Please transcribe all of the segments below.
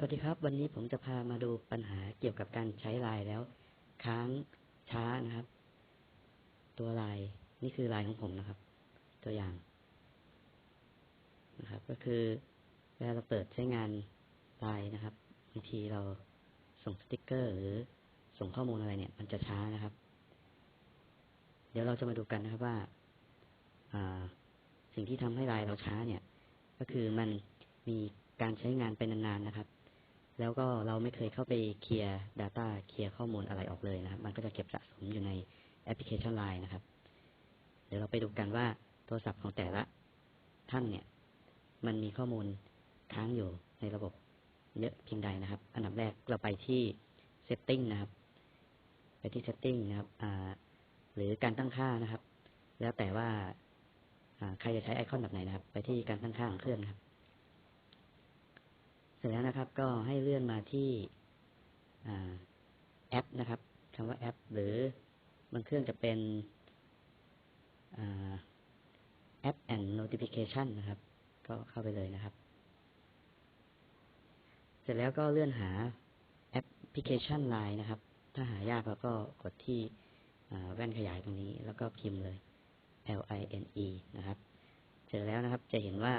สวัสดีครับ วันนี้ผมจะพามาดูปัญหาเกี่ยวกับการใช้ไลน์แล้ว ค้างช้านะครับ ตัวไลน์นี่คือไลน์ของผมนะครับ ตัวอย่างนะครับ ก็คือเวลาเราเปิดใช้งานไลน์นะครับบางทีเราส่งสติกเกอร์ หรือส่งข้อมูลอะไรเนี่ย มันจะช้านะครับ เดี๋ยวเราจะมาดูกันนะครับว่าสิ่งที่ทำให้ไลน์เราช้าเนี่ย ก็คือมันมีการใช้งานเป็นนานๆนะครับ แล้วก็เราไม่เคยเข้าไปเคลียร์ Data เคลียร์ข้อมูลอะไรออกเลยนะครับ มันก็จะเก็บสะสมอยู่ในแอปพลิเคชัน Line นะครับ เดี๋ยวเราไปดูกันว่าโทรศัพท์ของแต่ละท่านเนี่ย มันมีข้อมูลค้างอยู่ในระบบเยอะเพียงใดนะครับ อันดับแรกเราไปที่ Setting นะครับ ไปที่ Setting นะครับหรือการตั้งค่านะครับ แล้วแต่ว่าใครจะใช้ไอคอนแบบไหนนะครับ ไปที่การตั้งค่าของเครื่องครับ เสร็จแล้วนะครับ ก็ให้เลื่อนมาที่แอปนะครับคำว่าแอป หรือบางเครื่องจะเป็นแอป and notification นะครับ ก็เข้าไปเลยนะครับ เสร็จแล้วก็เลื่อนหาแอปพลิเคชัน Line นะครับ ถ้าหายากเราก็กดที่แว่นขยายตรงนี้ แล้วก็พิมพ์เลย L I N E นะครับเสร็จแล้วนะครับ จะเห็นว่า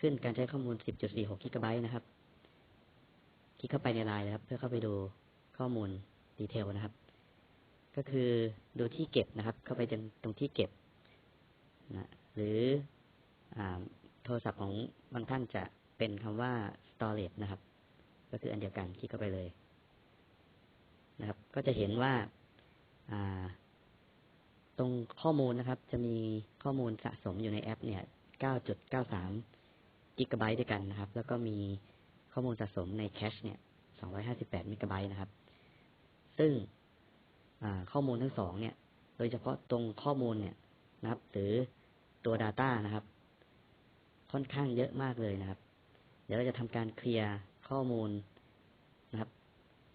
ขึ้นการใช้ข้อมูล 10.46 กิกะไบต์นะครับ คลิกเข้าไปในไลน์นะครับ เพื่อเข้าไปดูข้อมูลดีเทลนะครับ ก็คือดูที่เก็บนะครับ เข้าไปตรงที่เก็บนะหรืออโทรศัพท์ของบางท่านจะเป็นคำว่า storage นะครับ ก็คืออันเดียวกันคลิกเข้าไปเลยนะครับ ก็จะเห็นว่าตรงข้อมูลนะครับ จะมีข้อมูลสะสมอยู่ในแอปเนี่ย 9.93 กิกะไบต์ด้วยกันนะครับ แล้วก็มีข้อมูลสะสมในแคชเนี่ย 258เมกะไบต์นะครับ ซึ่งข้อมูลทั้งสองเนี่ย โดยเฉพาะตรงข้อมูลเนี่ยนะครับ หรือตัว Data นะครับ ค่อนข้างเยอะมากเลยนะครับ เดี๋ยวเราจะทำการเคลียร์ข้อมูลนะครับ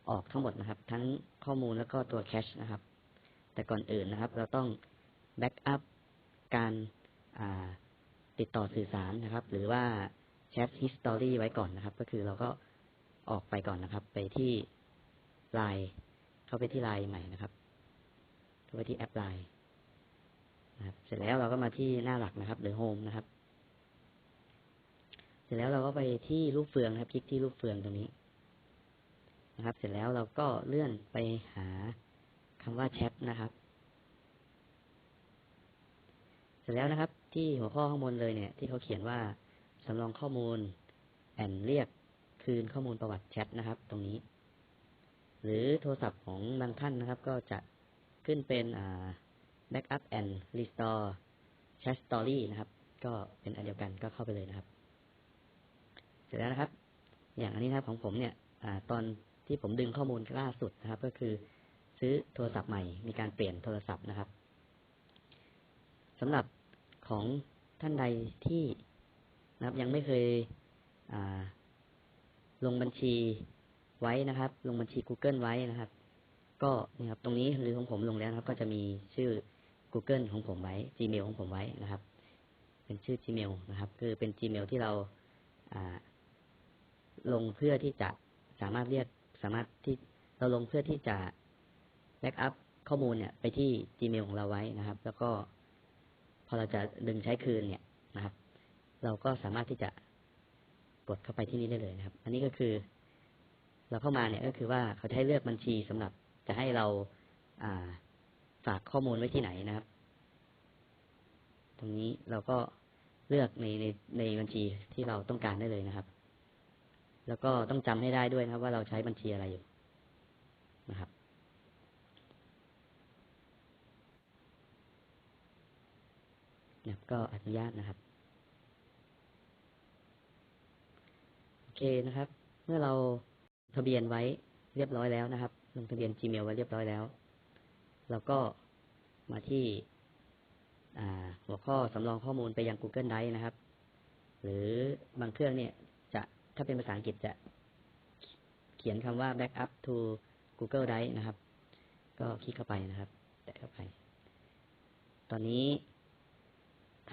ออกทั้งหมดนะครับ ทั้งข้อมูลแล้วก็ตัวแคชนะครับ แต่ก่อนอื่นนะครับ เราต้องแบ็กอัพการ ติดต่อสื่อสารนะครับ หรือว่าแชทฮิสตอรี่ไว้ก่อนนะครับ ก็คือเราก็ออกไปก่อนนะครับ ไปที่ไลน์เข้าไปที่ไลน์ใหม่นะครับ เข้าไปที่แอปไลน์นะครับ เสร็จแล้วเราก็มาที่หน้าหลักนะครับ หรือโฮมนะครับ เสร็จแล้วเราก็ไปที่รูปเฟืองนะครับ คลิกที่รูปเฟืองตรงนี้นะครับ เสร็จแล้วเราก็เลื่อนไปหาคำว่าแชทนะครับ เสร็จแล้วนะครับ ที่หัวข้อข้างบนเลยเนี่ย ที่เขาเขียนว่าสำรองข้อมูลแอนเรียกคืนข้อมูลประวัติแชทนะครับ ตรงนี้ หรือโทรศัพท์ของบางท่านนะครับ ก็จะขึ้นเป็นอ่า backup and restore chat story นะครับ ก็เป็นอันเดียวกันก็เข้าไปเลยนะครับ เสร็จแล้วนะครับ อย่างอันนี้นะครับของผมเนี่ยอตอนที่ผมดึงข้อมูลล่าสุดนะครับ ก็คือซื้อโทรศัพท์ใหม่มีการเปลี่ยนโทรศัพท์นะครับสำหรับ ของท่านใดที่นะครับ ยังไม่เคยลงบัญชีไว้นะครับ ลงบัญชี Google ไว้นะครับ ก็นี่ครับตรงนี้หรือของผมลงแล้วนะครับ ก็จะมีชื่อ Google ของผมไว้ Gmail ของผมไว้นะครับ เป็นชื่อ Gmail นะครับ คือเป็น Gmail ที่เราลงเพื่อที่จะสามารถเรียกสามารถที่เราลงเพื่อที่จะแบ็กอัพข้อมูลเนี่ย ไปที่ Gmail ของเราไว้นะครับ แล้วก็ อเราจะดึงใช้คืนเนี่ยนะครับ เราก็สามารถที่จะกดเข้าไปที่นี่ได้เลยนะครับ อันนี้ก็คือ เราเข้ามาเนี่ยก็คือว่าเขาจะให้เลือกบัญชีสำหรับจะให้เราอ่าฝากข้อมูลไว้ที่ไหนนะครับ ตรงนี้เราก็เลือกในในในบัญชีที่เราต้องการได้เลยนะครับ แล้วก็ต้องจำให้ได้ด้วยนะครับ ว่าเราใช้บัญชีอะไรอยู่นะครับนะ ก็อนุญาตนะครับ โอเคนะครับ เมื่อเราทะเบียนไว้เรียบร้อยแล้วนะครับ ลงทะเบียน Gmail ไว้เรียบร้อยแล้ว เราก็มาที่หัวข้อสำรองข้อมูลไปยัง Google Drive นะครับ หรือบางเครื่องเนี่ย จะถ้าเป็นภาษาอังกฤษจะเขียนคำว่า backup to Google Drive นะครับ ก็คลิกเข้าไปนะครับ แตะเข้าไป ตอนนี้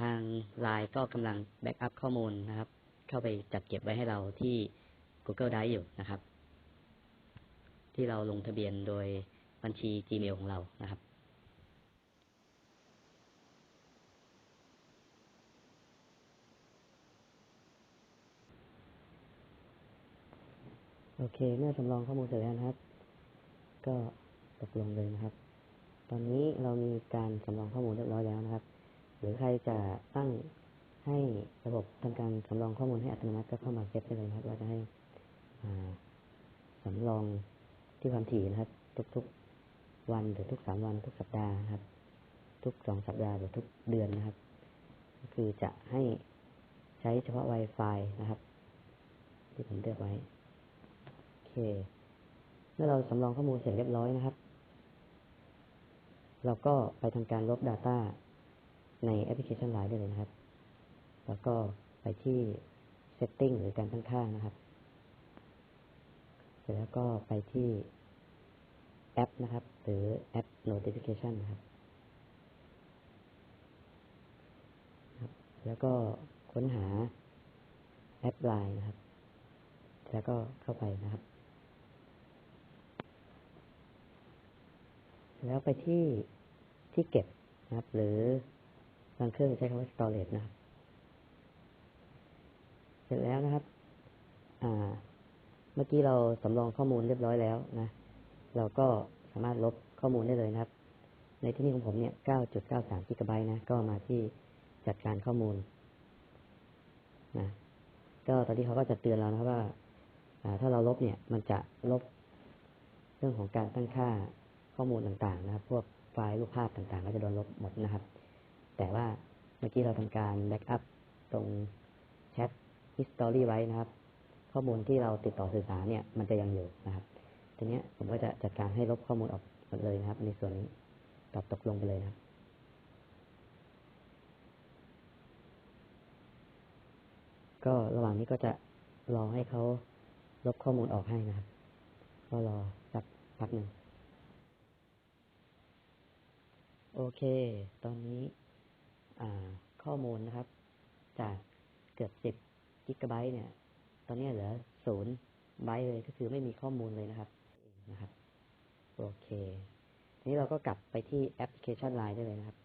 ทางไลน์ก็กำลังแบ็กอัพข้อมูลนะครับ เข้าไปจัดเก็บไว้ให้เราที่ Google Drive อยู่นะครับ ที่เราลงทะเบียนโดยบัญชี Gmail ของเรานะครับ โอเค เมื่อสำรองข้อมูลเสร็จแล้วนะครับ ก็ตกลงเลยนะครับ ตอนนี้เรามีการสำรองข้อมูลเรียบร้อยแล้วนะครับ หรือใครจะตั้งให้ระบบทำการสำรองข้อมูลให้อัตโนมัติก็เข้ามาเซตได้เลยครับ ว่าจะให้อ่าสำรองที่ความถี่นะครับ ทุกๆวันหรือทุกสามวันทุกสัปดาห์นะครับ ทุกสองสัปดาห์หรือทุกเดือนนะครับ ก็คือจะให้ใช้เฉพาะ Wi-Fi นะครับ ที่ผมเลือกไว้โอเคเมื่อเราสำรองข้อมูลเสร็จเรียบร้อยนะครับ เราก็ไปทำการลบ Data ในแอปพลิเคชัน Line ได้เลยนะครับ แล้วก็ไปที่ Setting หรือการตั้งค่านะครับ เสร็จแล้วก็ไปที่แอปนะครับ หรือแอป Notification นะครับแล้วก็ค้นหาแอป Line นะครับ แล้วก็เข้าไปนะครับ แล้วไปที่ที่เก็บนะครับ หรือ บางเครื่องใช้คำว่า storage นะครับ เสร็จแล้วนะครับ อ่า เมื่อกี้เราสำรองข้อมูลเรียบร้อยแล้วนะ เราก็สามารถลบข้อมูลได้เลยนะครับ ในที่นี้ของผมเนี่ย 9.93กิกะไบต์นะ ก็มาที่จัดการข้อมูลนะ ก็ตอนนี้เขาก็จะเตือนเรานะครับว่าอ่าถ้าเราลบเนี่ย มันจะลบเรื่องของการตั้งค่าข้อมูลต่างๆ นะครับ พวกไฟล์รูปภาพต่างๆ ก็จะโดนลบหมดนะครับ แต่ว่าเมื่อกี้เราทำการแบ็กอัพตรงแชท history ไว้นะครับ ข้อมูลที่เราติดต่อสื่อสารเนี่ยมันจะยังอยู่นะครับ ทีเนี้ยผมก็จะจัดการให้ลบข้อมูลออกหมดเลยนะครับ ในส่วนนี้ตอบตกลงไปเลยนะครับก็ระหว่างนี้ก็จะรอให้เขาลบข้อมูลออกให้นะครับ ก็รอสักพักหนึ่ง โอเค ตอนนี้ ข้อมูลนะครับ จากเกือบสิบกิกะไบต์เนี่ย ตอนนี้เหลือศูนย์ไบต์เลยก็คือไม่มีข้อมูลเลยนะครับนะครับ โอเคทีนี้เราก็กลับไปที่แอปพลิเคชัน Line ได้เลยนะครับ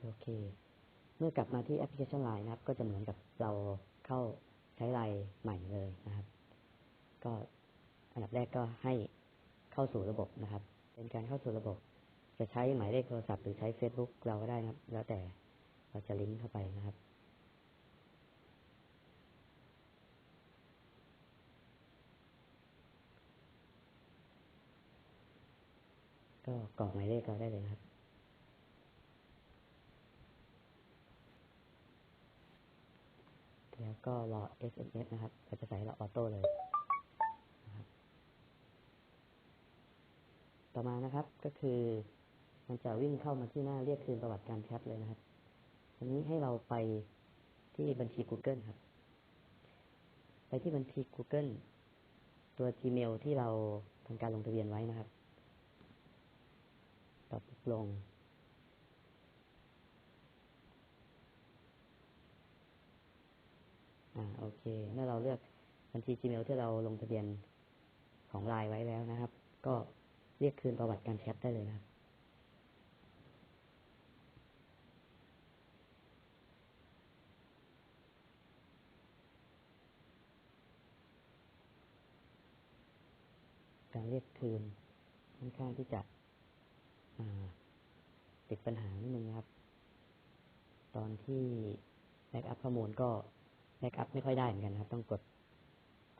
โอเค เมื่อกลับมาที่แอปพลิเคชัน Line นะครับ ก็จะเหมือนกับเราเข้าใช้ไลน์ใหม่เลยนะครับ ก็อันดับแรกก็ให้เข้าสู่ระบบนะครับ เป็นการเข้าสู่ระบบ จะใช้หมายเลขโทรศัพท์หรือใช้ Facebook เราก็ได้นะครับ แล้วแต่เราจะลิงก์เข้าไปนะครับก็กรอกหมายเลขเราได้เลยครับ แล้วก็รอ SMS นะครับเราจะใส่เราออโต้เลยนะครับ ต่อมานะครับ ก็คือ มันจะวิ่งเข้ามาที่หน้าเรียกคืนประวัติการแชทเลยนะครับอันนี้ให้เราไปที่บัญชี Google ครับ ไปที่บัญชี Google ตัว Gmail ที่เราทำการลงทะเบียนไว้นะครับตอบตกลงอ่าโอเค เมื่อเราเลือกบัญชี Gmail ที่เราลงทะเบียนของไลน์ไว้แล้วนะครับ ก็ รียกคืนประวัติการแชทได้เลยนะครับการเรียกคืนค่อนข้างที่จะติดปัญหานิดนึงครับ ตอนที่แบ็กอัพข้อมูลก็แบ็กอัพไม่ค่อยได้เหมือนกันนะครับ ต้องกด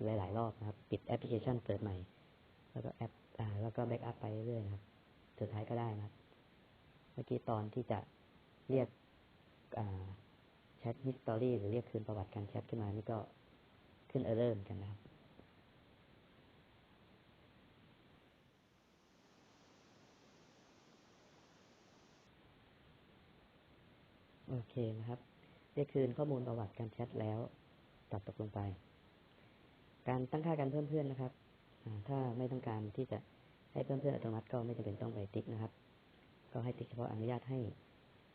หลาย ๆ รอบนะครับ ปิดแอปพลิเคชันเปิดใหม่ แล้วก็แอป แล้วก็แบ็กอัพไปเรื่อยๆครับ สุดท้ายก็ได้นะครับ เมื่อกี้ตอนที่จะเรียกแชทฮิสตอรี่หรือเรียกคืนประวัติการแชทขึ้นมา นี่ก็ขึ้นเออร์เรอร์เหมือนกันนะครับโอเคนะครับเรียกคืนข้อมูลประวัติการแชทแล้วตอบตกลงไป การตั้งค่าการเพิ่มเพื่อนนะครับ ถ้าไม่ต้องการที่จะให้เพิ่มเพื่อนอัตโนมัติก็ไม่จำเป็นต้องไปติ๊กนะครับ ก็ให้ติ๊กเฉพาะอนุญาตให้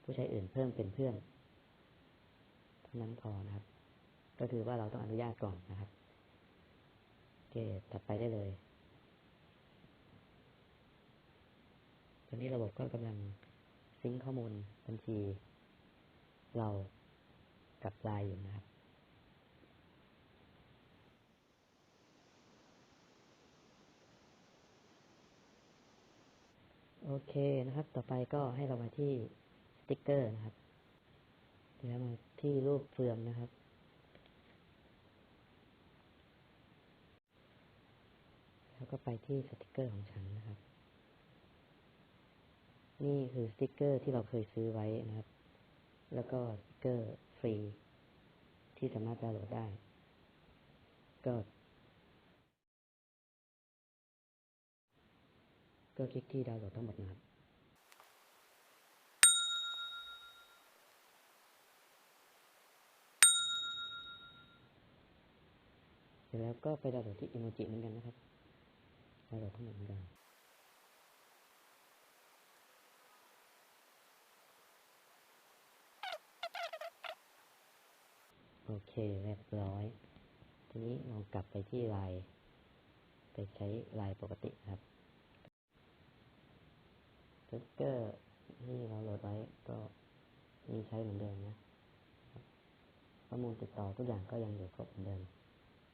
ผู้ใช้อื่นเพิ่มเป็นเพื่อนเท่านั้นพอนะครับ ก็คือว่าเราต้องอนุญาตก่อนนะครับโอเคถัดไปได้เลย ตอนนี้ระบบก็กำลังซิงข้อมูลบัญชี เรากับไลน์อยู่นะครับ โอเคนะครับ ต่อไปก็ให้เรามาที่สติกเกอร์นะครับแล้วมาที่รูปเฟืองนะครับ แล้วก็ไปที่สติกเกอร์ของฉันนะครับ นี่คือสติกเกอร์ที่เราเคยซื้อไว้นะครับ แล้วก็สติกเกอร์ฟรีที่สามารถดาวน์โหลดได้ ก็ ก็คลิกที่ดาวน์โหลดทั้งหมดนะครับเสร็จแล้วก็ไปดาวน์โหลดที่อิโมจิเหมือนกันนะครับดาวน์โหลดทั้งหมดเหมือนกันโอเคเรียบร้อย ทีนี้ลองกลับไปที่ไลน์ไปใช้ไลน์ปกติครับ สติ๊กเกอร์ที่เราโหลดไว้ก็มีใช้เหมือนเดิมนะข้อมูลติดต่อทุกอย่างก็ยังอยู่ครบเหมือนเดิม